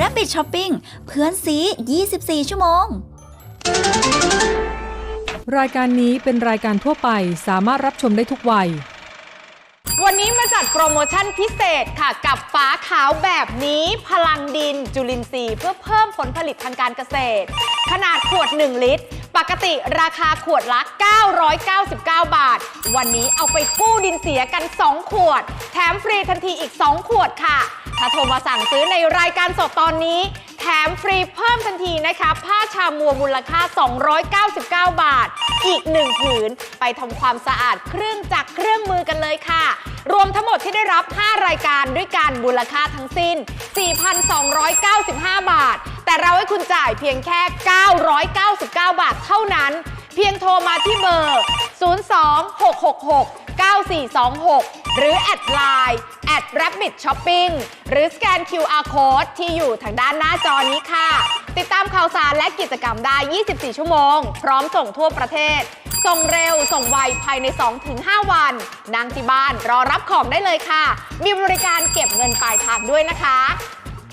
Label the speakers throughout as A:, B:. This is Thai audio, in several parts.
A: Rabbit Shopping เพื่อนซี 24 ชั่วโมง
B: รายการนี้เป็นรายการทั่วไปสามารถรับชมได้ทุกวัย
C: วันนี้มาจัดโปรโมชั่นพิเศษค่ะ กับฟ้าขาวแบบนี้ พลังดินจุลินทรีย์เพื่อเพิ่มผลผลิตทางการเกษตร ขนาดขวด 1 ลิตร ปกติราคาขวดละ 999 บาท วันนี้เอาไปกู้ดินเสียกัน 2 ขวด แถมฟรีทันทีอีก 2 ขวดค่ะ ถ้าโทรมาสั่งซื้อในรายการสดตอนนี้ แถมฟรีเพิ่มทันทีนะคะ ผ้าชามัวมูลค่า 299 บาท อีก 1 ผืน ไปทำความสะอาดเครื่องจักรเครื่องมือกันเลยค่ะ รวมทั้งหมดที่ได้รับ 5 รายการด้วยกันมูลค่าทั้งสิ้น 4,295 บาท แต่เราให้คุณจ่ายเพียงแค่ 999 บาทเท่านั้น เพียงโทรมาที่เบอร์ 02666 9426 หรือ แอดไลน์แอด Rabbit Shopping หรือสแกน QR Code ที่อยู่ทางด้านหน้าจอนี้ค่ะ ติดตามข่าวสารและกิจกรรมได้ 24 ชั่วโมง พร้อมส่งทั่วประเทศ ส่งเร็ว ส่งไวภายใน 2-5 วันนั่งที่บ้านรอรับของได้เลยค่ะ มีบริการเก็บเงินปลายทางด้วยนะคะ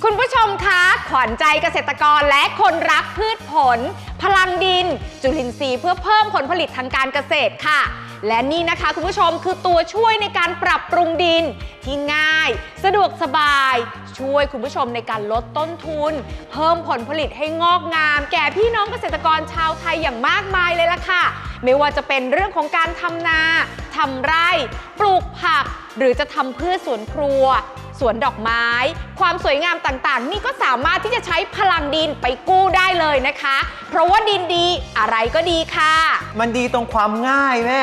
C: คุณผู้ชมคะขวัญใจเกษตรกรและคนรักพืชผล พลังดิน จุลินทรีย์เพื่อเพิ่มผลผลิตทางการเกษตรค่ะ และนี่นะคะคุณผู้ชมคือตัวช่วยในการปรับปรุงดิน ที่ง่าย สะดวกสบาย ช่วยคุณผู้ชมในการลดต้นทุน เพิ่มผลผลิตให้งอกงาม แก่พี่น้องเกษตรกรชาวไทยอย่างมากมายเลยล่ะค่ะ ไม่ว่าจะเป็นเรื่องของการทำนาทำไร่ ปลูกผัก หรือจะทำพืชสวนครัว วนดอกไม้ ความสวยงามต่างๆ นี่ก็สามารถที่จะใช้พลังดินไปกู้ได้เลยนะคะ เพราะว่าดินดีอะไรก็ดีค่ะ
D: มันดีตรงความง่ายแม่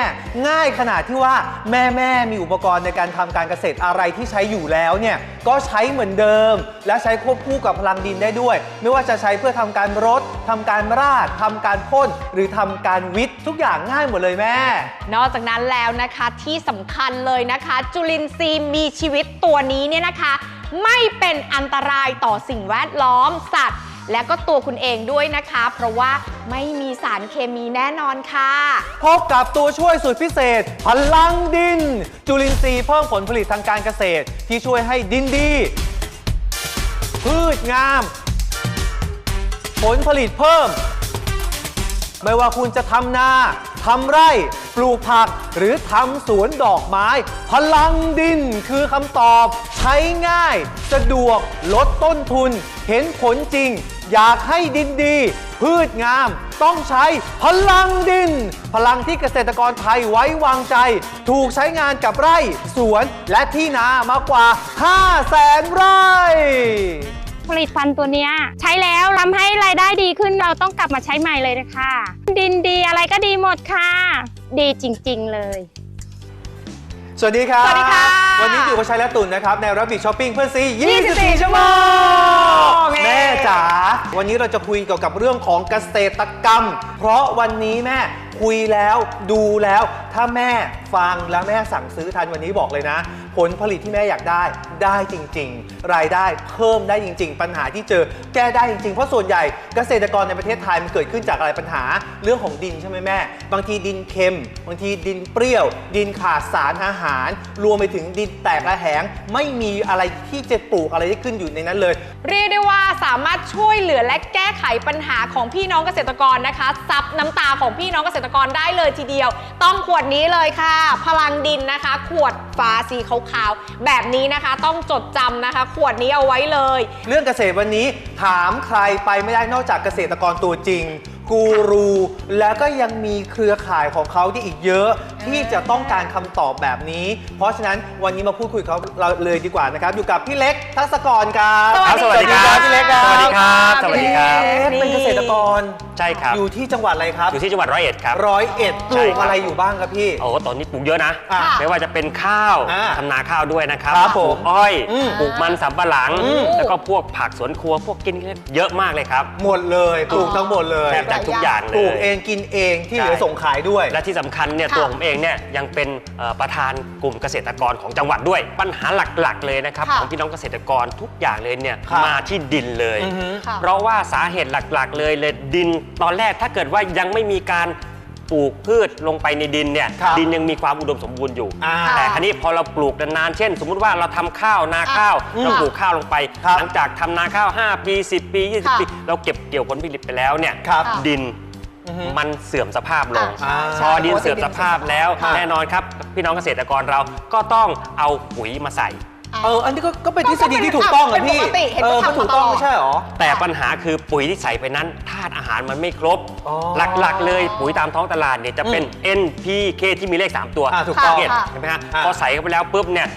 D: ง่ายขนาดที่ว่าแม่แม่มีอุปกรณ์ในการทำการเกษตรอะไรที่ใช้อยู่แล้วเนี่ยก็ใช้เหมือนเดิม และใช้ควบคู่กับพลังดินได้ด้วย ไม่ว่าจะใช้เพื่อทำการรดทำการราดทำการพ่นหรือทำการวิทย์ทุกอย่างง่ายหมดเลยแม่
C: นอกจากนั้นแล้วนะคะที่สำคัญเลยนะคะ จุลินทรีย์มีชีวิตตัวนี้เนี่ยนะคะไม่เป็นอันตรายต่อสิ่งแวดล้อมสัตว์ และก็ตัวคุณเองด้วยนะคะ เพราะว่าไม่มีสารเคมีแน่นอนค่ะ
D: พบกับตัวช่วยสุดพิเศษ พลังดิน จุลินทรีย์เพิ่มผลผลิตทางการเกษตร ที่ช่วยให้ดินดี พืชงาม ผลผลิตเพิ่ม ไม่ว่าคุณจะทำนาำไร่ ปลูกผักหรือทำสวนดอกไม้ พลังดินคือคำตอบ ใช้ง่าย สะดวกลดต้นทุน เห็นผลจริง อยากให้ดินดี พืชงาม ต้องใช้พลังดิน พลังที่เกษตรกรไทยไว้วางใจ ถูกใช้งานกับไร่ สวนและที่นามากกว่า 5 0 0แสนไร่
E: ผลิตภัณฑ์ตัวเนี้ยใช้แล้วทำให้รายได้ดีขึ้นเราต้องกลับมาใช้ใหม่เลยนะคะ ดินดีอะไรก็ดีหมดค่ะ ดีจริง ๆ เลย
D: สวัสดีครับ
C: สวัสดีค่ะ
D: วันนี้อยู่กับชัยและตุ่นนะครับ ในรับบิทช้อปปิ้งเพื่อนซี
C: 24
D: 24 ชั่วโมง
C: เย้
D: แม่จ๋าวันนี้เราจะคุยเกี่ยวกับเรื่องของเกษตรกรรม เพราะวันนี้แม่คุยแล้วดูแล้ว ถ้าแม่ฟังแล้วแม่สั่งซื้อทันวันนี้บอกเลยนะผ ลผลิตที่แม่อยากได้ได้จริง ๆ รายได้เพิ่มได้จริง ๆ ปัญหาที่เจอแก้ได้จริงๆ เพราะส่วนใหญ่เกษตรกรในประเทศไทยมันเกิดขึ้นจากอะไรปัญหาเรื่องของดินใช่ไหมแม่ บางทีดินเค็ม บางทีดินเปรี้ยว ดินขาดสารอาหาร รวมไปถึงดินแตกระแหง ไม่มีอะไรที่จะปลูกอะไรได้ขึ้นอยู่ในนั้นเลย
C: เรียกได้ว่าสามารถช่วยเหลือและแก้ไขปัญหาของพี่น้องเกษตรกรนะคะซับน้ำตาของพี่น้องเกษตรกรได้เลยทีเดียว ต้องขวดนี้เลยค่ะ พลังดินนะคะ ขวดฝาสีขาวๆแบบนี้นะคะต้องจดจำนะคะ ขวดนี้เอาไว้เลย
D: เรื่องเกษตรวันนี้ถามใครไปไม่ได้นอกจากเกษตรกรตัวจริง กูรู แล้วก็ยังมีเครือข่ายของเขาที่อีกเยอะ ที่จะต้องการคำตอบแบบนี้ เพราะฉะนั้นวันนี้มาพูดคุยกับเขาเราเลยดีกว่านะครับ อยู่กับพี่เล็กทัศกรครับ
C: สวัสดีครับ
D: พี่เล็กครับ
F: สวัสดีครับ สวัสดีครับ
D: พี่เล็กเป็นเกษตรกร
F: ใช่ครับ
D: อยู่ที่จังหวัดอะไรครับ
F: อยู่ที่จังหวัดร้อยเอ็ดครับ
D: ร้อยเอ็ดป
F: ใช่
D: ลูก
F: ครับ
D: อะไรอยู่บ้างครับพี่
F: โอ้ตอนนี้ปลูกเยอะนะ
D: อะ
F: ไม่ว่าจะเป็นข้าว
D: อ่า
F: ทำนาข้าวด้วยนะครับ
D: ครับ
F: ปลู
D: ผม
F: กอ้อย
D: อืม
F: ปลูกมันสำปะหลัง
D: อืม
F: แล้วก็พวกผักสวนครัวพวกกินเยอะมากเลยครับ
D: หมดเลยปลูกทั้งหมดเลย
F: แทบจะทุกอย่างเล
D: ปลูก
F: ย
D: เองกินเองที่เหลือ
F: ใช่
D: ส่งขายด้วย
F: และที่สำคัญเนี่ย
C: ค่ะ
F: ตัวผมเองเนี่ยยังเป็นเอ่อประธานกลุ่มเกษตรกรของจังหวัดด้วย ปัญหาหลักๆเลยนะครับ
C: ค่ะ
F: ของพี่น้องเกษตรกรทุกอย่างเลยเนี่ย
D: ครับ
F: มาที่ดินเลย
D: อือฮึ
C: ค่ะ
F: เพราะว่าสาเหตุหลักๆ เลยเลยดินตอนแรกถ้าเกิดว่ายังไม่มีการปลูกพืชลงไปในดินเนี่ย
D: ครับ
F: ดินยังมีความอุดมสมบูรณ์อยู่
D: อ่า
F: แต่คราวนี้พอเราปลูกนานๆเช่น สมมุติว่าเราทำข้าวนาข้าว
D: อืม
F: เราปลูกข้าวลงไป
D: ครับ
F: หลังจากทำนาข้าว 5 ปี 10 ปี
C: ค่ะ
F: 20 ปี เราเก็บเกี่ยวผลผลิตไปแล้วเนี่ย
D: ครับ
F: ดิน
D: อือฮึ
F: มันเสื่อมสภาพลง
C: อ่า
F: พอดินเสื่อมสภาพแล้ว
D: ค่ะ
F: แน่นอนครับ พี่น้องเกษตรกรเราก็ต้องเอาปุ๋ยมาใส่
D: เออ อันนี้ก็ก็เป็นทฤษฎีที่ถูกต้องอะพี่
C: เป็นปกติเห็น
D: เออ
C: เขา
D: มัน
C: ทำ
D: ถูกต้อง
C: มาตลอด
D: ไม่ใช่หรอ
F: แต่ปัญหาคือปุ๋ยที่ใส่ไปนั้นธาตุอาหารมันไม่ครบ
D: อ๋อ
F: หลักๆ เลยปุ๋ยตามท้องตลาดเนี่ยจะเป็น NPK ที่มีเลข 3 ตัว
D: อ่าถูกต้อง
F: เห็น
C: ค่ะ
F: ใช่ไหมฮะ
D: อ่า
F: พอใส่เข้าไปแล้วปุ๊บเนี่ย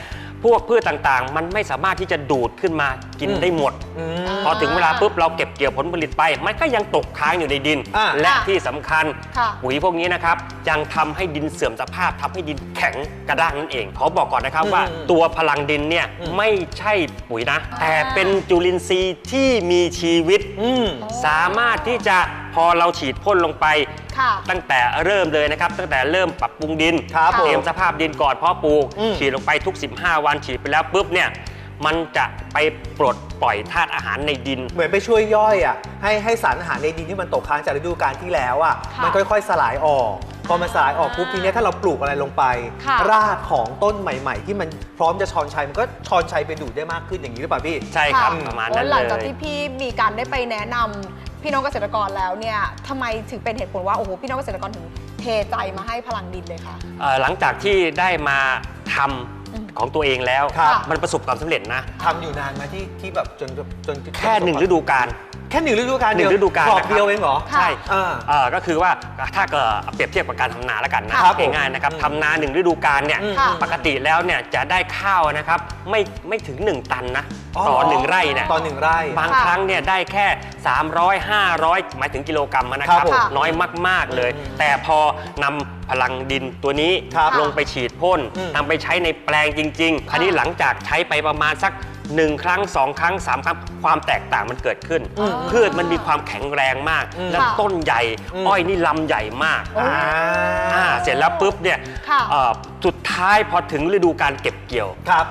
F: พวกพืชต่างๆ มันไม่สามารถที่จะดูดขึ้นมา กิน
D: อืม
F: ได้หมด
D: อืม
F: พอถึงเวลาปุ๊บเราเก็บเกี่ยวผลผลิตไป มันก็ยังตกค้างอยู่ในดิน
D: อ่า
F: และ
C: ค่ะ
F: ที่สำคัญ
C: ค่ะ
F: ปุ๋ยพวกนี้นะครับยังทำให้ดินเสื่อมสภาพทำให้ดินแข็งกระด้างนั่นเองขอบอกก่อนนะครับ
D: อืม
F: ว่า ตัวพลังดินเนี่ย
D: อืม
F: ไม่ใช่ปุ๋ยนะ แต่เป็นจุลินทรีย์ที่มีชีวิต
D: อืม
F: สามารถที่จะพอเราฉีดพ่นลงไป
C: ค่ะ
F: ตั้งแต่เริ่มเลยนะครับ ตั้งแต่เริ่มปรับปรุงดิน
D: ครับ
F: เตรียม
D: ผม
F: สภาพดินก่อนเพาะปลูก
D: อืม
F: ฉีดลงไปทุก 15 วันฉีดไปแล้วปุ๊บเนี่ย มันจะไปปลดปล่อยธาตุอาหารในดิน
D: เหมือนไปช่วยย่อยอะให้ให้สารอาหารในดินที่มันตกค้างจากฤดูกาลที่แล้วอะ
C: ค่ะ
D: มันค่อย ๆ สลายออก พอมันสลายออกปุ๊บทีเนี้ยถ้าเราปลูกอะไรลงไป
C: ค่ะ
D: รากของต้นใหม่ ๆ ที่มันพร้อมจะชอนชัยมันก็ชอนชัยไปดูดได้มากขึ้นอย่างนี้หรือเปล่าพี่
F: ใช่ครับ
C: ค่ะ
F: ประมาณ
C: โอ้
F: นั้น
C: หลัง
F: เล
C: จาก
F: ย
C: ที่พี่มีการได้ไปแนะนำพี่น้องเกษตรกรแล้วเนี่ยทำไมถึงเป็นเหตุผลว่าโอ้โหพี่น้องเกษตรกรถึงเทใจมาให้พลังดินเลยคะ
F: เอ่อหลังจากที่ได้มาทำ
C: อืม
F: ของตัวเองแล้ว
D: ครับ
F: มันประสบความสำเร็จนะ
D: ทำอยู่นานไหมาที่ที่แบบจนจน
F: แค่หนึ่งฤดูกาล
D: แค่หนึ่งฤดูกาล
F: หนึ่งฤดูกาล
D: ขอบ
F: นะครับ
D: เดียวเองเหรอ
C: ค่ะ
F: ใช่
D: อ่า
F: เอ่อก็คือว่าถ้าเกิดเปรียบเทียบกับการทำนาแล้วกันนะครับ
D: ผม
F: ง่ายๆนะครับ
D: อืม
F: ทำนาหนึ่งฤดูกาลเนี่ย
D: อืม
C: ค่ะ
F: ปกติแล้วเนี่ยจะได้ข้าวนะครับไม่ไม่ถึง 1 ตันนะต่อหนึ่งไร่เนี่ย
D: ต่อหนึ่งไร่
F: บาง
C: ค่ะ
F: ครั้งเนี่ยได้แค่ 300 500 หมายถึงกิโลกรัมนะค
D: ครั
F: รั
D: บบผม
F: น้อยมาก ๆเลย
D: อืม
F: แต่พอนำพลังดินตัวนี้
D: ครับ
F: ลงไปฉีดพ่น
D: อืม
F: นำไปใช้ในแปลงจริงๆคราวนี้หลังจากใช้ไปประมาณสัก1ครั้ง2ครั้ง3ครั้งความแตกต่างมันเกิดขึ้น
D: อืม
F: พืชมันมีความแข็งแรงมาก
D: อืม
F: และต้นใหญ่
D: อืม
F: อ้อยนี่ลำใหญ่มาก
C: โอ้
D: อ่า
F: อ่าเสร็จแล้วปุ๊บเนี่ย
C: ค่ะ
F: เอ่อสุดท้ายพอถึงฤดูการเก็บเกี่ยว
D: ครับ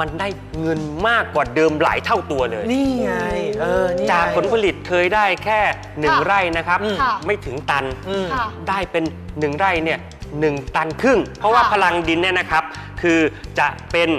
F: มันได้เงินมากกว่าเดิมหลายเท่าตัวเลย
D: นี่ไงเออนี่ไง
F: จากผลผลิตเคยได้แค่หนึ่ง
C: ค่ะ
F: ไร่นะครับ
D: อืม
C: ค่ะ
F: ไม่ถึงตัน
D: อืม
C: ค่ะ
F: ได้เป็นหนึ่งไร่เนี่ยหนึ่งตันครึ่ง เพราะว่า
C: ค่ะ
F: พลังดินเนี่ยนะครับ คือจะเป็น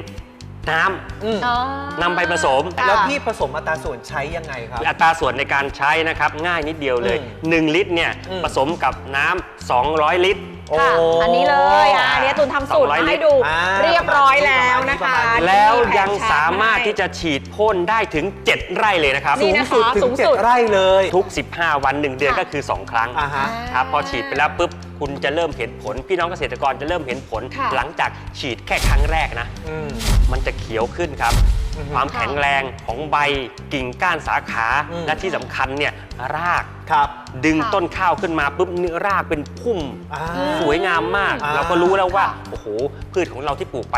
F: น้ำ
D: อืม
C: อ๋อนำ
F: ไปผสม
C: ค่ะ
D: แล้วพี่ผสมอัตราส่วนใช้ยังไงครับ
F: อัตราส่วนในการใช้นะครับ ง่ายนิดเดียวเลย
D: อืม
F: 1 ลิตรเนี่ย
D: อืม
F: ผสมกับน้ำ200 ลิตร
C: ค่ะ
D: โอั
C: นนี้เลยอะอันนี้ตุนทำสูตรมาให้ดู
D: อ่า
C: เรียบร้อยแล้วนะ
D: ประ
C: คะ
D: มาณนี้
F: แล้ว
C: มีผน
F: ยังสามารถ
C: ให้
F: ที่จะฉีดพ่นได้ถึง 7 ไร่เลยนะครับ
C: นี่
D: สูง
C: นะคะ
D: สุดถึ
C: สู
D: ง
C: ง
D: เจ็
C: สุ
D: ด
C: ด
D: ไร่เลย
F: ทุก 15 วัน 1 เดือน
C: ค่ะ
F: ก็คือ 2 ครั้ง
D: อ่าฮะ
F: ครับพอฉีดไปแล้วปุ๊บ คุณจะเริ่มเห็นผล พี่น้องเกษตรกรจะเริ่มเห็นผล
C: ค่ะ
F: หลังจากฉีดแค่ครั้งแรกนะ
D: อืม
F: มันจะเขียวขึ้นครับ
D: อือฮึ
F: ความแข็งแรงของใบกิ่งก้านสาขา
D: อืม
F: และที่สำคัญเนี่ยราก
D: ครับ
F: ดึง
C: ค่ะ
F: ต้นข้าวขึ้นมาปุ๊บเนื้อรากเป็นพุ่ม
D: อ่า
F: สวยงามมาก
D: อ่า
F: เราก็รู้แล้วว่า
C: ค่ะ
F: โอ้โห พืชของเราที่ปลูกไป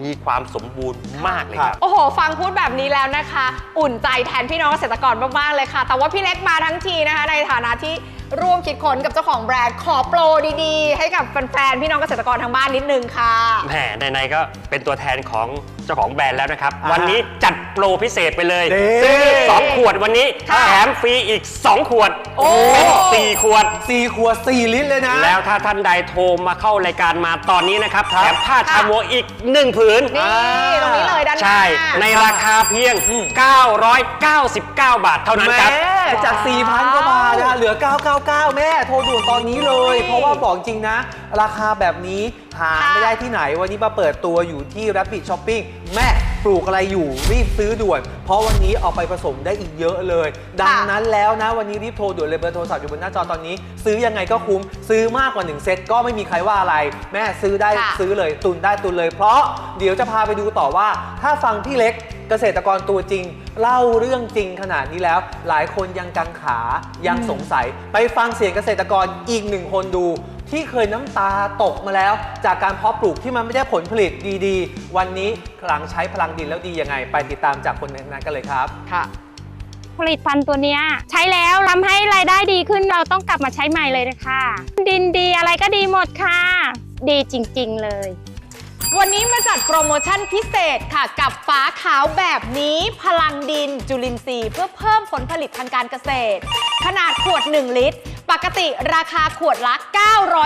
F: มีความสมบูรณ์มากเลยครับ
C: โอ้โห ฟังพูดแบบนี้แล้วนะคะ อุ่นใจแทนพี่น้องเกษตรกรมาก ๆ เลยค่ะ แต่ว่าพี่เล็กมาทั้งทีนะคะ ในฐานะที่ ร่วมคิดค้นกับเจ้าของแบรนด์ขอโปรดีๆ ให้กับแฟนๆพี่น้องเกษตรกรทางบ้านนิดนึงค่ะ
F: แหมในๆก็เป็นตัวแทนของเจ้าของแบรนด์แล้วนะครับ
D: อ่า
F: วันนี้จัดโปรพิเศษไปเลย
D: เด้
F: ซื้อ2ขวดวันนี้
C: ค่ะ
F: แถมฟรีอีก 2 ขวด
C: โอ้
F: เป็น4ขวด
D: สี่ขวดสี่ลิตรเลยนะ
F: แล้วถ้าท่านใดโทรมาเข้ารายการมาตอนนี้นะครับ
D: ครั
F: แถ
D: บ
F: มผ้าชามัวอีก 1 ผืน
C: นี่ตรงนี้เลยด้านหน้า
F: ใช่ ในราคาเพียง
D: อืม
F: 999 บาทเท่านั้น
D: แม่
F: ครับ
D: จาก 4,000กว่าบาทนะเหลือ 999แม่โทรด่วนตอนนี้เลย เพราะว่าบอกจริงนะ ราคาแบบนี้ หา
C: ค่ะ
D: ไม่ได้ที่ไหน วันนี้มาเปิดตัวอยู่ที่ Rapid Shopping แม่ปลูกอะไรอยู่รีบซื้อด่วน เพราะวันนี้เอาไปผสมได้อีกเยอะเลย ดังนั้นแล้วนะ วันนี้รีบโทรด่วนเลยเบอร์โทรศัพท์อยู่บนหน้าจอตอนนี้ ซื้อยังไงก็คุ้ม ซื้อมากกว่า 1 เซตก็ไม่มีใครว่าอะไร แม่ซื้อได้
C: ค่ะ
D: ซื้อเลยตุนได้ตุนเลย เพราะเดี๋ยวจะพาไปดูต่อว่า ถ้าฟังพี่เล็กเกษตรกรตัวจริง เล่าเรื่องจริงขนาดนี้แล้ว หลายคนยังกังขายังสงสัย ไปฟังเสียงเกษตรกรอีกหนึ่งคนดู ที่เคยน้ำตาตกมาแล้ว จากการเพาะปลูกที่มันไม่ได้ผลผลิตดีๆ วันนี้หลังใช้พลังดินแล้วดียังไง ไปติดตามจากคนนั้นกันเลยครับ
C: ค่ะ
E: ผลิตภัณฑ์ตัวเนี้ยใช้แล้วทำให้รายได้ดีขึ้นเราต้องกลับมาใช้ใหม่เลยนะคะ ดินดีอะไรก็ดีหมดค่ะ ดีจริง ๆ เลย
C: วันนี้มาจัดโปรโมชั่นพิเศษค่ะ กับฟ้าขาวแบบนี้ พลังดินจุลินทรีย์เพื่อเพิ่มผลผลิตทางการเกษตร ขนาดขวด 1 ลิตร ปกติราคาขวดละ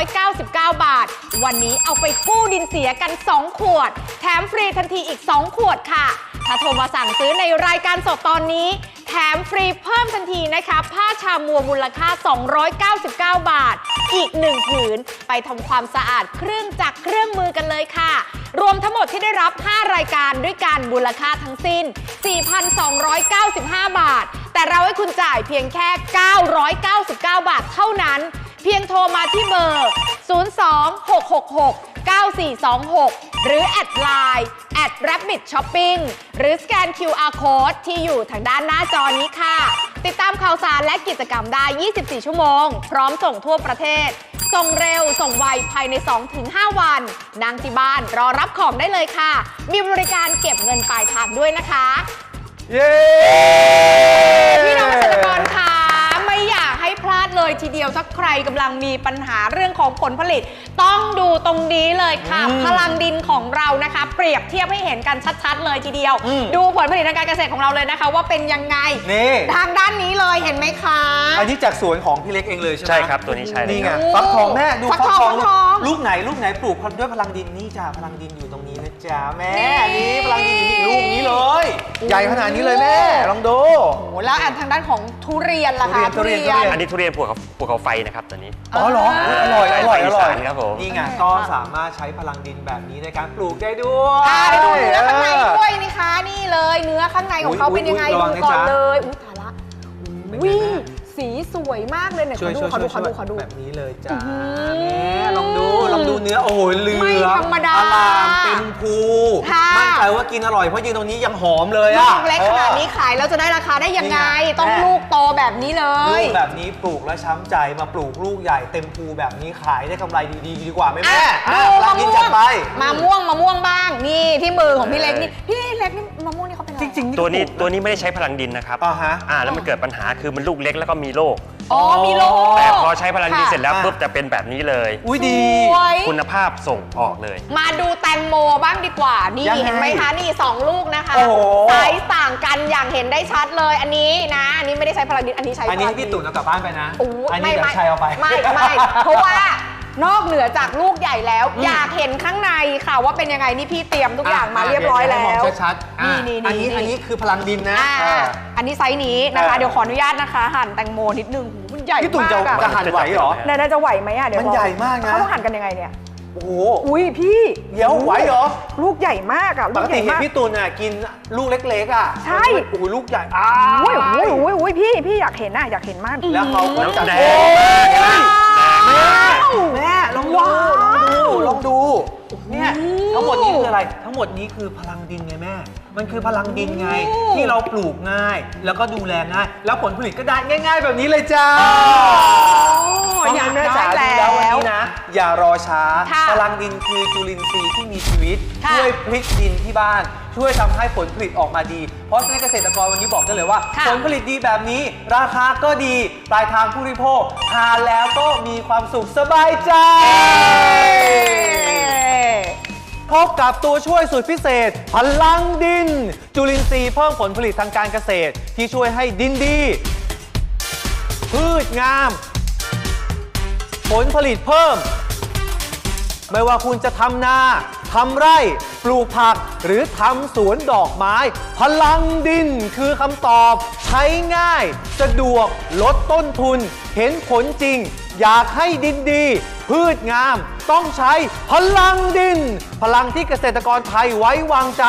C: 999 บาท วันนี้เอาไปกู้ดินเสียกัน 2 ขวด แถมฟรีทันทีอีก 2 ขวดค่ะ ถ้าโทรมาสั่งซื้อในรายการสดตอนนี้ ถมฟรีเพิ่มทันทีนะคะ ผ้าชามัวมูลค่า 299 บาท อีก1ผืน ไปทำความสะอาดเครื่องจักรเครื่องมือกันเลยค่ะ รวมทั้งหมดที่ได้รับ 5 รายการด้วยกันมูลค่าทั้งสิ้น 4,295 บาท แต่เราให้คุณจ่ายเพียงแค่ 999 บาทเท่านั้น เพียงโทรมาที่เบอร์ 02666 9426 หรือ แอดไลน์แอด Rabbit Shopping หรือสแกน QR Code ที่อยู่ทางด้านหน้าจอนี้ค่ะ ติดตามข่าวสารและกิจกรรมได้ 24 ชั่วโมง พร้อมส่งทั่วประเทศ ส่งเร็ว ส่งไวภายใน 2-5 วันนั่งที่บ้านรอรับของได้เลยค่ะ มีบริการเก็บเงินปลายทางด้วยนะคะ
D: เย้
C: พี่น้องเกษตรกรคะ ยทีเดียวถ้าใครกำลังมีปัญหาเรื่องของผลผลิต ต้องดูตรงนี้เลยค่ะ พลังดินของเรานะคะ เปรียบเทียบให้เห็นกันชัด ๆ เลยทีเดียว ดูผลผลิตทางการเกษตรของเราเลยนะคะ ว่าเป็นยังไง
D: นี่
C: ทางด้านนี้เลยเห็นไหมคะ
D: อันนี้จากสวนของพี่เล็กเองเลยใช่ไหม
F: ใช่ครับตัวนี้ใช่เลย
D: นี่ไง
F: ครับ
D: ฟักทองแม่ดู
C: ฟักทอง
D: ลู
C: ฟั
D: ก
C: กทอง
D: ลูกไหนลูกไหนปลูกด้วยพลังดินนี่จ้าพลังดินอยู่ตรงนี้นะจ๊ะแม่
C: นี่
D: นี่พลังดินอยู่นี่ลูกนี้เลย ใหญ่ขนาดนี้เลยแม่ลองดู
C: โอ้โหแล้วอันทางด้านของทุเรียนล่ะคะ
D: ทุเรียนทุเรียนทุเรีย
F: อันนี้ทุเรียนภูเขาภูเขาไฟนะครับตัวนี้
D: อ๋อเหรออร่อย อร่อย อร่อย
F: อีสานครับผม
D: นี่ไงก็สามารถใช้พลังดินแบบนี้ในการปลูกได้ด้วย
C: อ่าไปดูเนื้อข้างในด้วยนี่คะนี่เลย เนื้อข้างในของเขาเป็นยังไง
D: อุ๊ยอุ๊
C: ดู
D: ย
C: ก่อน
D: ระวังนะจ๊ะ
C: เลยอุ้ยตายละ
D: เป็นไง
C: วิ
D: แม่
C: สีสวยมากเลยเนี่ย
D: ช่วย
C: ข
D: ช่
C: อ
D: วย
C: ดู
D: ช่วย
C: ขอดู
D: ช่วย
C: ขอดูขอดู
D: แบบนี้เลยจ้า
C: อื้อหือ
D: แม่ลองดูลองดูเนื้อโอ้โหเหลือง
C: ไม่ธรรมดา
D: อลามเป็นภู
C: ค่ะ
D: มั่นใจว่ากินอร่อยเพราะยืนตรงนี้ยังหอมเลย
C: ลู
D: อะ
C: กเล็กขนาดนี้ขายแล้วจะได้ราคาได้ยังไง
D: นี่ไง
C: ต้อง
D: แม่
C: ลูกโตแบบนี้เล
D: ลู
C: ย
D: กแบบนี้ปลูกแล้วช้ำใจมาปลูกลูกใหญ่เต็มภูแบบนี้ขายได้กำไรดีๆดีกว่าไหมแม่
C: อะ
D: อะ
C: ดู
D: ร้ามะนนี้
C: ม่ว
D: จัด
C: ง
D: ไป
C: มะม่วงมะม่วงบ้าง นี่ที่มือของพี่เล็กนี่ พี่เล็กนี่มะม่วงนี่เขาเป็นอะไร
D: จริงๆ
F: ตัวนี้
D: ก็ปลูกะ
F: ตัวนี้ไม่ได้ใช้พลังดินนะครับ
D: อ่าฮะ
F: อ่าแล้วมันเกิดปัญหาคือมันลูกเล็กแล้วก็มีโรค
C: อ๋อมีโล
F: แต่พอใช้พลังดิน
C: ค่ะ
F: เสร็จแล้ว
D: อะ
F: ปุ๊บจะเป็นแบบนี้เลย
D: อุ้ยดี
C: สวย
F: คุณภาพส่งออกเลย
C: มาดูแตงโมบ้างดีกว่า นี่
D: ยังไง
C: เห็นไหมคะ นี่ 2 ลูกนะคะ
D: โอ้โห
C: ไซส์ต่างกันอย่างเห็นได้ชัดเลย อันนี้นะ อันนี้ไม่ได้ใช้พลังดินอันนี้ใช้
D: อันนี้
C: พลั
D: ให้
C: ง
D: พี่
C: ดิ
D: ตุ๋นเอากลับบ้านไปนะ
C: โอ้ย
D: อันนี้
C: ไม่
D: เดี๋ยว
C: ไม่
D: ชัยเอาไป
C: ไม่ไม่ เพราะว่า นอกเหนือจากลูกใหญ่แล้ว อยากเห็นข้างในค่ะว่าเป็นยังไงนี่พี่เตรียมทุกอย่างมาเรียบร้อยแล้
D: เดี๋
C: ว
D: วให้มองชัดๆอะ
C: นี่
D: อัน
C: นี่
D: นี้
C: นี่
D: อันนี้คือพลังดินนะ
C: อ่า
D: อ่า
C: อันนี้ไซส์นี้นะคะ
D: เออ
C: เดี๋ยวขออนุญาตนะคะ หั่นแตงโมนิดนึงหูมันใหญ่
D: พี่ตุ๋น
C: มา
D: จะ
C: กอะ
D: จะหั่นไหวเหรอ
C: เดี๋ยวจะไหวไหมอะเดี๋ยว
D: มันใหญ่มากนะ
C: เขาต้องหั่นกันยังไงเนี่ย
D: โอ้โห
C: อุ้ยพี่
D: เดี๋ยวไหวเหรอ
C: ลูกใหญ่มากอะ
D: ป
C: ลู
D: ก
C: กให
D: ติ
C: ญ่
D: เห็น
C: มาก
D: พี่ตุลน่ะกินลูกเล็กๆอะ
C: ใช่
D: โอ้โหลูกใหญ่อ้า
C: อุ้ยอุ้ยอุ้ยอุ้ยพี่พี่อยากเห็นน่ะอยากเห็นมาก
D: แล้วเขาก็จัด
F: แดง
D: โอ้
F: มาก
D: ย
F: แดงมาก
D: แม่ลองดู
C: ว้าว
D: ลองดูลองดูเนี่ยทั้งหมดนี้คืออะไรทั้งหมดนี้คือพลังดินไงแม่ มันคือพลังดินไง ที่เราปลูกง่าย แล้วก็ดูแลง่าย แล้วผลผลิตก็ได้ง่าย ๆ แบบนี้เลยจ้าเพราะงั้นแม่จ๋าดูแล้ววันนี้นะ อย่ารอช้า
C: ค่ะ
D: พลังดินคือจุลินทรีย์ที่มีชีวิต
C: ค่ะ
D: ช่วยพลิกดินที่บ้าน ช่วยทำให้ผลผลิตออกมาดี เพราะฉะนั้นเกษตรกรวันนี้บอกได้เลยว่า
C: ค่ะ
D: ผลผลิตดีแบบนี้ ราคาก็ดี ปลายทางผู้บริโภคทานแล้วก็มีความสุขสบายใจ พบกับตัวช่วยสุดพิเศษ พลังดิน จุลินทรีย์เพิ่มผลผลิตทางการเกษตร ที่ช่วยให้ดินดี พืชงาม ผลผลิตเพิ่ม ไม่ว่าคุณจะทำนาทำไร่ ปลูกผักหรือทำสวนดอกไม้ พลังดินคือคำตอบ ใช้ง่าย สะดวกลดต้นทุน เห็นผลจริง อยากให้ดินดี พืชงาม ต้องใช้พลังดิน พลังที่เกษตรกรไทยไว้วางใจ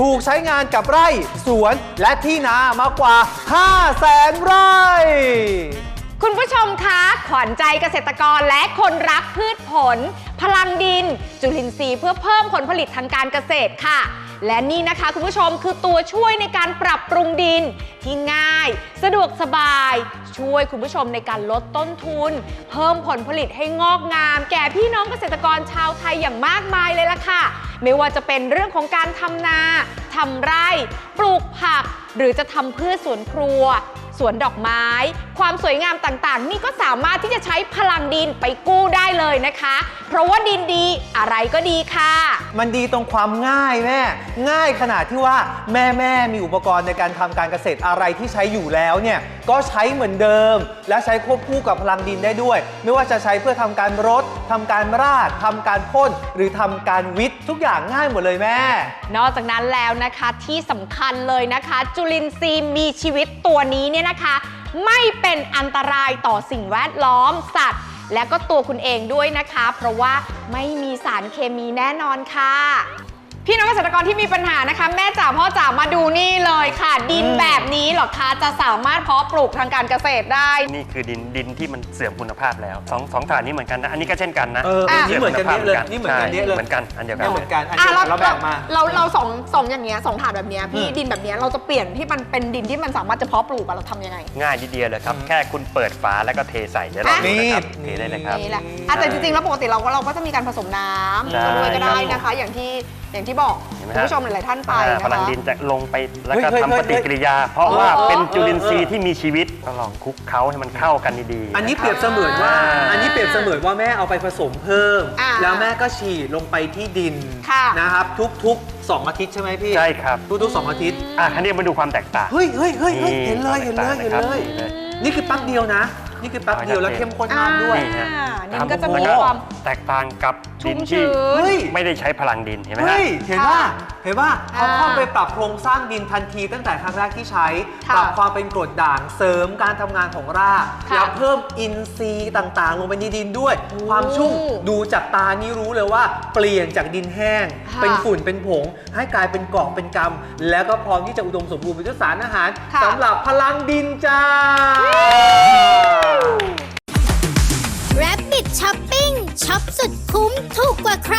D: ถูกใช้งานกับไร่ สวนและที่นามากกว่า5แสนไร่
C: คุณผู้ชมคะขวัญใจเกษตรกรและคนรักพืชผล พลังดิน จุลินทรีย์เพื่อเพิ่มผลผลิตทางการเกษตรค่ะ และนี่นะคะคุณผู้ชมคือตัวช่วยในการปรับปรุงดินที่ง่าย สะดวกสบาย ช่วยคุณผู้ชมในการลดต้นทุน เพิ่มผลผลิตให้งอกงาม แก่พี่น้องเกษตรกรชาวไทยอย่างมากมายเลยล่ะค่ะ ไม่ว่าจะเป็นเรื่องของการทำนาทำไร่ ปลูกผัก หรือจะทำพืชสวนครัว สวนดอกไม้ ความสวยงามต่างๆ นี่ก็สามารถที่จะใช้พลังดินไปกู้ได้เลยนะคะ เพราะว่าดินดีอะไรก็ดีค่ะ
D: มันดีตรงความง่ายแม่ ง่ายขนาดที่ว่าแม่แม่มีอุปกรณ์ในการทำการเกษตรอะไรที่ใช้อยู่แล้วเนี่ยก็ใช้เหมือนเดิม และใช้ควบคู่กับพลังดินได้ด้วย ไม่ว่าจะใช้เพื่อทำการรดทำการราดทำการพ่นหรือทำการวิทย์ทุกอย่างง่ายหมดเลยแม่
C: นอกจากนั้นแล้วนะคะที่สำคัญเลยนะคะ จุลินทรีย์มีชีวิตตัวนี้เนี่ยนะคะ ไม่เป็นอันตรายต่อสิ่งแวดล้อมสัตว์ และก็ตัวคุณเองด้วยนะคะ เพราะว่าไม่มีสารเคมีแน่นอนค่ะ พี่น้องเกษตรกรที่มีปัญหานะคะ แม่จ๋าพ่อจ๋ามาดูนี่เลยค่ะ ดิน
D: อืม
C: แบบนี้เหรอคะจะสามารถเพาะปลูกทางการเกษตรได้
F: นี่คือดินดินที่มันเสื่อมคุณภาพแล้วสองสองฐานนี้เหมือนกันนะอันนี้ก็เช่นกันนะ
D: เออ
C: อะ
D: นี่เหมือนกันเนี้ยเลยนี่เหมือนกันเนี้ยเลย
F: เหมือนกันอันเดียวกั
D: ไม่
F: น
D: เหมือนกันอัน
C: อะ
D: เดียว
C: เรา
D: กันเราแบ่งมา
C: เราเราสองสองอย่างเงี้ยสองถาดแบบเนี้ยพี่
D: อืม
C: ดินแบบเนี้ยเราจะเปลี่ยนที่มันเป็นดินที่มันสามารถจะเพาะปลูกอะเราทำยังไง
F: ง่ายนิดเดียวเลยครับ แค่คุณเปิดฝาแล้วก็เทใส่เดี๋ยวเรา
C: อะ
F: ดูนะครับ
D: นี่
F: เทได้เลยครับ
C: นี่แหละอะแต่จริงๆ แล้วปกติเราก็เราก็จะมีการผสมน้ำ
F: ใช่
C: ด้วยก็ได้นะคะ อย่างที่ อย่างที่บอก
F: เห็นไหม
C: คุณ
F: ฮะ
C: ผู้ชมหลายๆท่านไป
F: อ่า
C: นะคะ
F: พลังดินจะลงไปแล้วก็
D: เฮ้ย
F: ทำ
D: เฮ้
F: ป
D: ย
F: ฏิกิริยา เพราะว่า
C: อ๋อ
F: เป็นจุลินทรีย์ที่มีชีวิตก็ลองคลุกเคล้าให้มันเข้ากันดีๆ
D: อันนี้เปรียบเสมือนว่า
F: อ่า
D: อันนี้เปรียบเสมือนว่าแม่เอาไปผสมเพิ่ม
C: อ่า
D: แล้วแม่ก็ฉีดลงไปที่ดิน
C: ค่ะ
D: นะครับทุกๆ 2 อาทิตย์ใช่ไหมพี่
F: ใช่ครับ
D: ทุกๆ 2 อาทิตย์
F: อะคันนี้มาดูความแตกต่าง
D: เฮ้ยเฮ้ยเฮ้ยเฮ้ยเห็นเลย
F: นี่
D: เห็นเลยเห็นเลย
F: นะครับ
D: นี่คือแป๊บเดียวนะ นี่คือแป๊บเดียวแล้วเข้มข้นมากด้วย
F: นี่ฮะ
C: อ่าดิน
F: ทำ
C: ก็จะมี
F: แล้ว
C: ความ
F: แตกต่างกับ
C: ชุ่
F: ดิ
C: ม
F: น
C: ชื้
F: ที่
C: น
D: เฮ้ย
F: ไม่ได้ใช้พลังดินเห็นไหมฮะ
D: เฮ้ย เห็นว่าเห็นว่าเขา
C: อ่า
D: เข้าไปปรับโครงสร้างดินทันทีตั้งแต่ครั้งแรกที่ใช้
C: ค่ะ
D: ปรับความเป็นกรดด่างเสริมการทำงานของราก
C: ค่ะ
D: แล้วเพิ่มอินทรีย์ต่างๆ ลงไปในดินด้วย
C: โอ้
D: ความชุ่มดูจากตานี่รู้เลยว่า เปลี่ยนจากดินแห้ง
C: ค่ะ
D: เป็นฝุ่นเป็นผง ให้กลายเป็นกรอบเป็นกำแล้วก็พร้อมที่จะอุดมสมบูรณ์ไปด้วยสารอาหาร
C: ค่ะ
D: สำหรับพลังดินจ้า
G: Rabbit Shopping ช็อปสุดคุ้มถูกกว่าใคร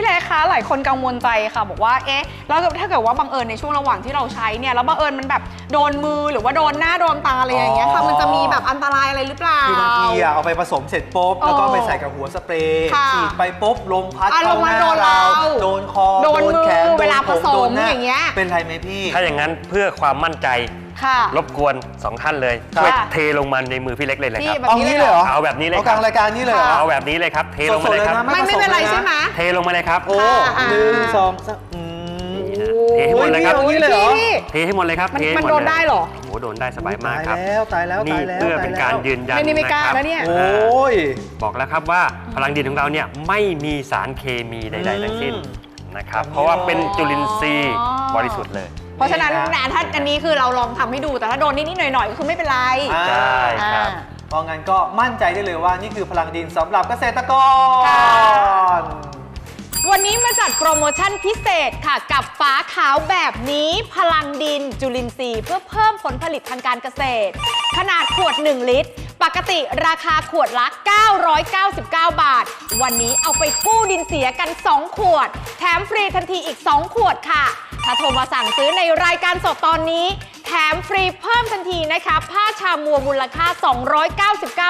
C: พี่เล็กคะหลายคนกังวลใจค่ะ บอกว่าเอ๊ะแล้วถ้าเกิดว่าบังเอิญในช่วงระหว่างที่เราใช้เนี่ยแล้วบังเอิญมันแบบโดนมือหรือว่าโดนหน้าโดนตาอะไรอย่างเงี้ยค่ะ
D: อ๋อ
C: มันจะมีแบบอันตรายอะไรหรือเปล่า
D: คือบางทีอะเอาไปผสมเสร็จปุ๊บแล้วก็
C: เออ
D: ไปใส่กับหัวสเปรย์
C: ค่ะ
D: ฉีดไปปุ๊บลมพัด
C: อะ
D: เข้า
C: ลม
D: ห
C: มัน
D: น้า
C: โดน
D: เรา
C: เรา
D: โดนคอ
C: โดนมือ
D: แขน
C: เวลา
D: โดน
C: ผสม
D: โดนหน้
C: อย่างเงี้ย
D: เป็นไรไหมพี่
F: ถ้าอย่างนั้นเพื่อความมั่นใจ
C: ค่ะ
F: รบกวนสองท่านเลย
D: ครับ
F: ช่วยเทลงมาในมือพี่เล็กเลยเลยครับ
C: พี่แบบ
D: เอางี้เลยเหรอ
F: เอาแบบนี้เลย
D: เอา
F: ค
D: ก
F: รั
D: ลา
F: บ
D: งรายการนี้เลยเหรอ
F: เอาแบบนี้เลยครับ เทลงมาเลยครับ
D: สดๆเลยนะ
C: ไม่ไม่เป็นไรใช่ไหม
F: เทลงมาเลยครับ
D: โอ้
C: อ่า
D: หนึ่งสองสามอืม
F: นี่ฮะเทให้หมดเลยครับ
D: โอ้ยนี่เอางี้เลยเหรอ
C: พี่
F: เทให้หมดเลยครับ
C: มัน
F: เทให้
C: มัน
F: หม
C: โด
F: ด
C: น
F: เลย
C: ได้เหรอ
F: โอ้โหโดนได้สบายมากครับ
D: ตายแล้วตายแล้ว
F: นี่
D: ตายแล้ว
F: เพื่อเป็นการยืนยัน
C: ไม่นี่ไม่กล้าะ
F: ครับ
C: แล้วเนี่ย
D: โอ้ย
F: บอกแล้วครับว่าพลังดินของเราเนี่ยไม่มีสารเคมีใดๆทั้งสิ้น
D: อืม
F: นะครับ เพราะว่าเป็นจุลินทรีย์
C: อ๋อ
F: บริสุทธิ์เลย
C: เพราะฉะนั้น
D: นี่นะ
C: นะถ้าอันนี้คือเราลองทำให้ดู แต่ถ้าโดนนิดๆหน่อยๆก็คือไม่เป็นไร
D: อ่า
F: ใช่ครับ
C: อ่า
D: เพราะงั้นก็มั่นใจได้เลยว่านี่คือพลังดินสำหรับเกษตรก
C: ค่ะ
D: ร
C: วันนี้มาจัดโปรโมชั่นพิเศษค่ะ กับฟ้าขาวแบบนี้พลังดินจุลินทรีย์เพื่อเพิ่มผลผลิตทางการเกษตร ขนาดขวด 1 ลิตร ปกติราคาขวดละ 999 บาท วันนี้เอาไปกู้ดินเสียกัน 2 ขวด แถมฟรีทันทีอีก 2 ขวดค่ะ ถ้าโทรมาสั่งซื้อในรายการสดตอนนี้ แถมฟรีเพิ่มทันทีนะคะ ผ้าชามัวมูลค่า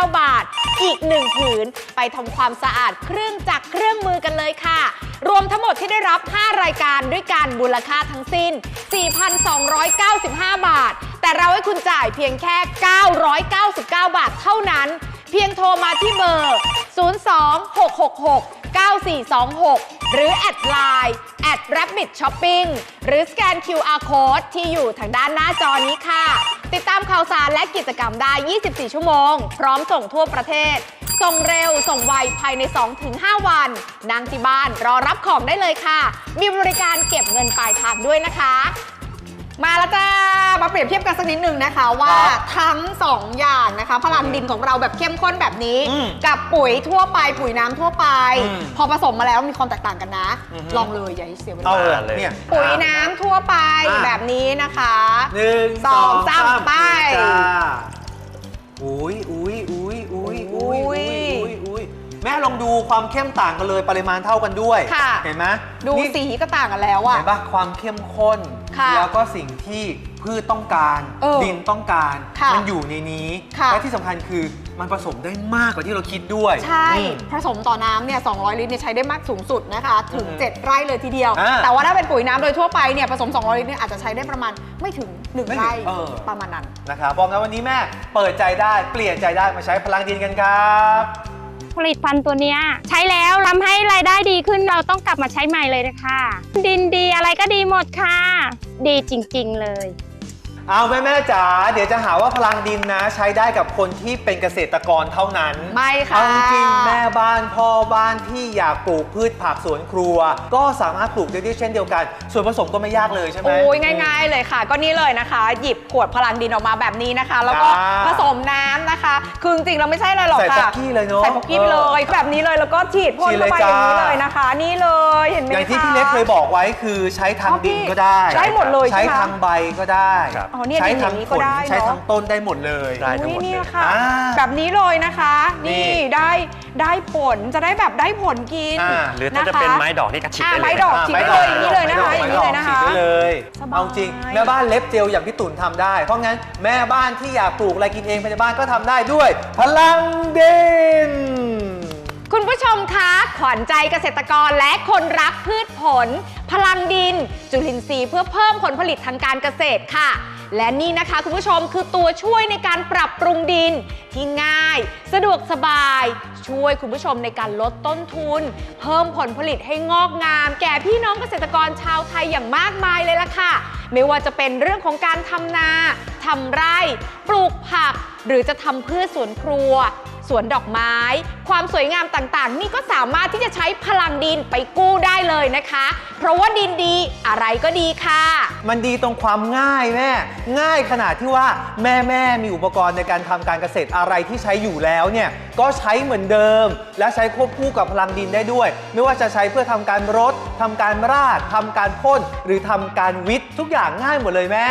C: 299 บาท อีก1ผืน ไปทำความสะอาดเครื่องจักรเครื่องมือกันเลยค่ะ รวมทั้งหมดที่ได้รับ 5 รายการด้วยกันมูลค่าทั้งสิ้น 4,295 บาท แต่เราให้คุณจ่ายเพียงแค่ 999 บาทเท่านั้น เพียงโทรมาที่เบอร์ 02666 9426 หรือ แอดไลน์แอด Rabbit Shopping หรือสแกน QR Code ที่อยู่ทางด้านหน้าจอนี้ค่ะ ติดตามข่าวสารและกิจกรรมได้ 24 ชั่วโมง พร้อมส่งทั่วประเทศ ส่งเร็ว ส่งไว ภายใน 2-5 วันนั่งที่บ้านรอรับของได้เลยค่ะ มีบริการเก็บเงินปลายทางด้วยนะคะ มาแล้วจ้า มาเปรียบเทียบกันสักนิดหนึ่งนะคะว่าทั้ง 2ออย่างนะคะ พลังดินของเราแบบเข้มข้นแบบนี้กับปุ๋ยทั่วไปปุ๋ยน้ำทั่วไป
D: อ
C: พอผสมมาแล้วมีความแตกต่างกันนะ ลองเลยอย่าให้เสียเวลา
D: เลย
C: ปุ๋ยน้ำทั่วไปแบบนี้นะคะ
D: หนึ่ง
C: สองสามไป
D: อุ้ยอุ้ยอุ้ยอุ้ยอุ้ย แม่ลองดูความเข้มต่างกันเลยปริมาณเท่ากันด้วย
C: ค่ะ
D: เห็นไหม
C: ดู
D: นี่
C: สีก็ต่างกันแล้วอะ
D: เห็นปะความเข้มข้น
C: ค่ะ
D: แล้วก็สิ่งที่พืชต้องการ
C: เออ
D: ดินต้องการ
C: ค่ะ
D: มันอยู่ในนี้
C: ค่ะ
D: และที่สำคัญคือมันผสมได้มากกว่าที่เราคิดด้วย
C: ใช่
D: อืม
C: ผสมต่อน้ำเนี่ย 200 ลิตรเนี่ยใช้ได้มากสูงสุดนะคะ ถึง
D: อือฮึ
C: 7ไร่เลยทีเดียว
D: อ่า
C: แต่ว่าถ้าเป็นปุ๋ยน้ำโดยทั่วไปเนี่ย ผสม 200 ลิตรเนี่ยอาจจะใช้ได้ประมาณไม่ถึง1
D: ไม่ถึง
C: ไร่
D: เออ
C: ประมาณนั้น
D: นะครับบอกงั้นวันนี้แม่เปิดใจได้เปลี่ยนใจได้มาใช้พลังดินกันครับ
E: ผลิตภัณฑ์ตัวนี้ใช้แล้วทำให้รายได้ดีขึ้นเราต้องกลับมาใช้ใหม่เลยนะคะ ดินดีอะไรก็ดีหมดค่ะ ดีจริงๆเลย
D: เอาแม่แม่ๆจ๋าเดี๋ยวจะหาว่าพลังดินนะ ใช้ได้กับคนที่เป็นเกษตรกรเท่านั้น
C: ไม่ค่ะ
D: เอาจริงๆแม่บ้านพ่อบ้านที่อยากปลูกพืชผักสวนครัว ก็สามารถปลูกได้ด้วยเช่นเดียวกัน ส่วนผสมก็ไม่ยากเลยใช่ไหม
C: โอ้ยง่าย ๆ เลยค่ะ ก็นี่เลยนะคะ หยิบขวดพลังดินออกมาแบบนี้นะคะ แล้วก็
D: จ้า
C: ผสมน้ำนะคะคือจริงๆเราไม่ใช่อะไรหรอก
D: ใส่
C: ค่ะ
D: ป๊อกกี้เลยเนอะ
C: ใส่ป๊อกกี้ไปเลยแบบนี้เลยแล้วก็ฉีดพ่น
D: ฉีดเล
C: เข้ายไปอย่างนี้
D: จ้า
C: เลยนะคะ นี่เลยเห็นไหม
D: อย่างที่
C: คะ
D: พี่เล็กเคยบอกไว้คือใช้ทาง
C: อ๋อพี่
D: ดินก็ได้
C: ได้หมดเลยใช่
D: ใช้
C: ไหม
D: ทางใบก็ได้
F: ครับ
C: อ๋อเนี่ย
D: ใช้
C: ดินอ
D: ทาง
C: ย่างนี้
D: ผ
C: ก็
D: ล
C: ได้
D: ใช้
C: เนาะ
D: ทางต้นได้หมดเลย
F: ได้ ทั้งหมด
C: อุ๊ยนี่
F: เลย
C: ค่ะ
D: อ่า
C: แบบนี้เลยนะคะ
D: นี่
C: นี่ได้ได้ผลจะได้แบบได้ผลกิน
D: อ่า
F: หรือถ้าจะ
C: ค
F: เป็นไม้ดอกนี่ก็ฉีด
C: อ่า
F: ได้เลย
C: ไม้ดอกฉีดได้เลยอย่างนี้เลยนะคะ
D: ไม่
C: อย่างนี้เลยนะคะ
D: ฉีดได้เลย
C: สบาย
D: เอาจริงแม่บ้านเล็บเจลอย่างพี่ตุ่นทำได้ เพราะงั้นแม่บ้านที่อยากปลูกอะไรกินเองภายในบ้านก็ทำได้ด้วย พลังดิน
C: คุณผู้ชมคะขวัญใจเกษตรกรและคนรักพืชผล พลังดิน จุลินทรีย์เพื่อเพิ่มผลผลิตทางการเกษตรค่ะ และนี่นะคะคุณผู้ชมคือตัวช่วยในการปรับปรุงดิน ที่ง่าย สะดวกสบาย ช่วยคุณผู้ชมในการลดต้นทุน เพิ่มผลผลิตให้งอกงาม แก่พี่น้องเกษตรกรชาวไทยอย่างมากมายเลยล่ะค่ะ ไม่ว่าจะเป็นเรื่องของการทำนาทำไร่ ปลูกผัก หรือจะทำพืชสวนครัว สวนดอกไม้ ความสวยงามต่างๆ นี่ก็สามารถที่จะใช้พลังดินไปกู้ได้เลยนะคะ เพราะว่าดินดีอะไรก็ดีค่ะ
D: มันดีตรงความง่ายแม่ ง่ายขนาดที่ว่าแม่แม่มีอุปกรณ์ในการทำการเกษตรอะไรที่ใช้อยู่แล้วเนี่ยก็ใช้เหมือนเดิม และใช้ควบคู่กับพลังดินได้ด้วย ไม่ว่าจะใช้เพื่อทำการรดทำการราดทำการพ่นหรือทำการวิทย์ทุกอย่างง่ายหมดเลยแม่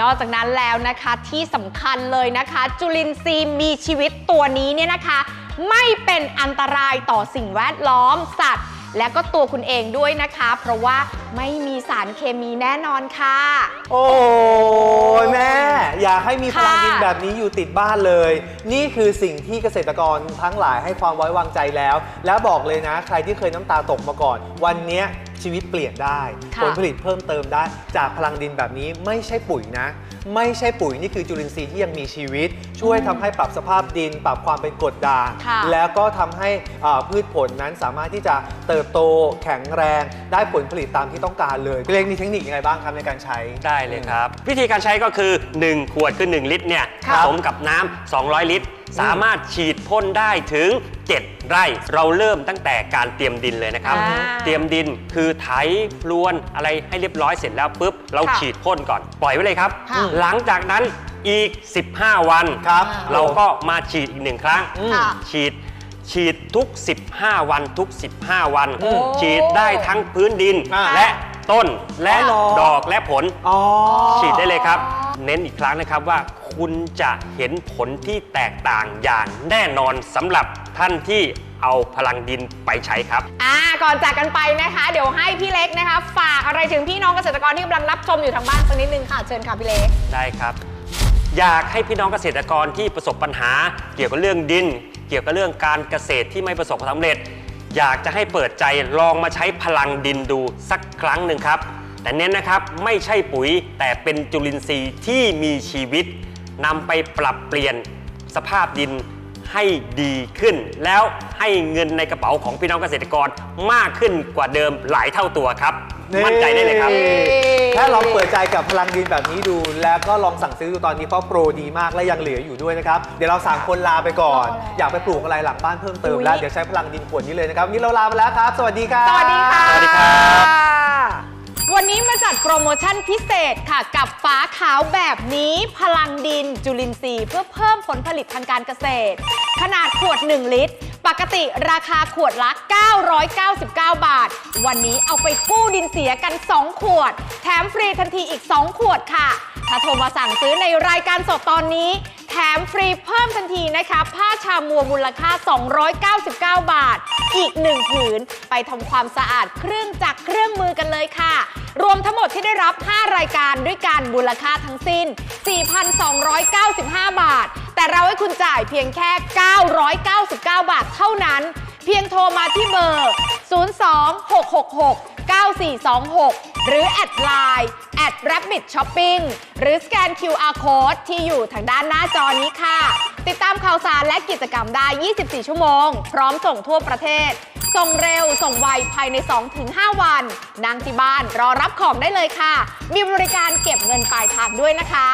C: นอกจากนั้นแล้วนะคะที่สำคัญเลยนะคะ จุลินทรีย์มีชีวิตตัวนี้เนี่ยนะคะ ไม่เป็นอันตรายต่อสิ่งแวดล้อมสัตว์ และก็ตัวคุณเองด้วยนะคะ เพราะว่าไม่มีสารเคมีแน่นอนค่ะ
D: โอ้ยแม่ อยากให้มีพลังดิน
C: ค่ะ
D: แบบนี้อยู่ติดบ้านเลย นี่คือสิ่งที่เกษตรกรทั้งหลายให้ความไว้วางใจแล้ว แล้วบอกเลยนะ ใครที่เคยน้ำตาตกมาก่อน วันเนี้ย ชีวิตเปลี่ยนได้
C: ค่ะ
D: ผลผลิตเพิ่มเติมได้ จากพลังดินแบบนี้ไม่ใช่ปุ๋ยนะ ไม่ใช่ปุ๋ยนี่คือจุลินทรีย์ที่ยังมีชีวิต ช่วยทำให้ปรับสภาพดิน ปรับความเป็นกรดด่าง
C: ค่ะ
D: แล้วก็ทำให้อ่าพืชผลนั้นสามารถที่จะเติบโตแข็งแรง ได้ผลผลิตตามที่ต้องการเลยพี่เล็กมีเทคนิคยังไงบ้างครับในการใช้
F: ได้เลยครับ วิธีการใช้ก็คือ 1 ขวดคือ 1 ลิตรเนี่ย
D: ครั
F: ผ
D: บ
F: สมกับน้ำ200 ลิตร สามารถฉีดพ่นได้ถึง 7 ไร่ เราเริ่มตั้งแต่การเตรียมดินเลยนะครับ
C: อ่า
F: เตรียมดินคือไถพรวนอะไรให้เรียบร้อยเสร็จแล้วปุ๊บเรา
C: ค่ะ
F: ฉีดพ่นก่อนปล่อยไว้เลยครับ
C: ค่ะ
F: หลังจากนั้นอีก 15 วัน
D: ครับ
F: เราก็มาฉีดอีกหนึ่งครั้ง
C: ค่ะ
F: ฉีดฉีดทุก 15 วันทุก 15 วัน
C: โอ้
F: ฉีดได้ทั้งพื้นดิน
D: อ่า
F: และ ต้นและ
D: อ๋อเหรอ
F: ดอกและผล
D: อ๋อ
F: ฉีดได้เลยครับ เน้นอีกครั้งนะครับว่าคุณจะเห็นผลที่แตกต่างอย่างแน่นอนสำหรับท่านที่เอาพลังดินไปใช้ครับ
C: อ่าก่อนจากกันไปนะคะ เดี๋ยวให้พี่เล็กนะคะ ฝากอะไรถึงพี่น้องเกษตรกรที่กำลังรับชมอยู่ทางบ้านสักนิดนึงค่ะ เชิญค่ะพี่เล็ก
F: ได้ครับ อยากให้พี่น้องเกษตรกรที่ประสบปัญหา เกี่ยวกับเรื่องดิน เกี่ยวกับเรื่องการเกษตรที่ไม่ประสบความสำเร็จ อยากจะให้เปิดใจลองมาใช้พลังดินดูสักครั้งหนึ่งครับ แต่เน้นนะครับไม่ใช่ปุ๋ยแต่เป็นจุลินทรีย์ที่มีชีวิตนำไปปรับเปลี่ยนสภาพดินให้ดีขึ้น แล้วให้เงินในกระเป๋าของพี่น้องเกษตรกรมากขึ้นกว่าเดิมหลายเท่าตัวครับ มั่นใจได้เลยครับ
D: ถ้าลองเปิดใจกับพลังดินแบบนี้ดู แล้วก็ลองสั่งซื้อดูตอนนี้เพราะโปรดีมากและยังเหลืออยู่ด้วยนะครับ เดี๋ยวเราสามคนลาไปก่อน อยากไปปลูกอะไรหลังบ้านเพิ่มเติม
C: อุ๊ย
D: แล้ว เดี๋ยวใช้พลังดินขวดนี้เลยนะครับวันนี้เราลาไปแล้วครับ สวัสดีครับ
C: สวัสดีค่ะ
F: สวัสดีครับ
C: วันนี้มาจัดโปรโมชั่นพิเศษค่ะ กับฟ้าขาวแบบนี้พลังดินจุลินทรีย์เพื่อเพิ่มผลผลิตทางการเกษตร ขนาดขวด 1 ลิตร ปกติราคาขวดละ 999 บาท วันนี้เอาไปกู้ดินเสียกัน 2 ขวด แถมฟรีทันทีอีก 2 ขวดค่ะ ถ้าโทรมาสั่งซื้อในรายการสดตอนนี้ แถมฟรีเพิ่มทันทีนะคะ ผ้าชามัวมูลค่า 299 บาท อีก 1 ผืน ไปทำความสะอาดเครื่องจักรเครื่องมือกันเลยค่ะ รวมทั้งหมดที่ได้รับ 5 รายการด้วยกันมูลค่าทั้งสิ้น 4,295 บาท แต่เราให้คุณจ่ายเพียงแค่ 999 บาทเท่านั้น เพียงโทรมาที่เบอร์ 02666 9426 หรือ แอดไลน์แอด Rabbit Shopping หรือสแกน QR Code ที่อยู่ทางด้านหน้าจอนี้ค่ะ ติดตามข่าวสารและกิจกรรมได้ 24 ชั่วโมง พร้อมส่งทั่วประเทศ ส่งเร็ว ส่งไว ภายใน 2-5 วันนั่งที่บ้านรอรับของได้เลยค่ะ มีบริการเก็บเงินปลายทางด้วยนะคะ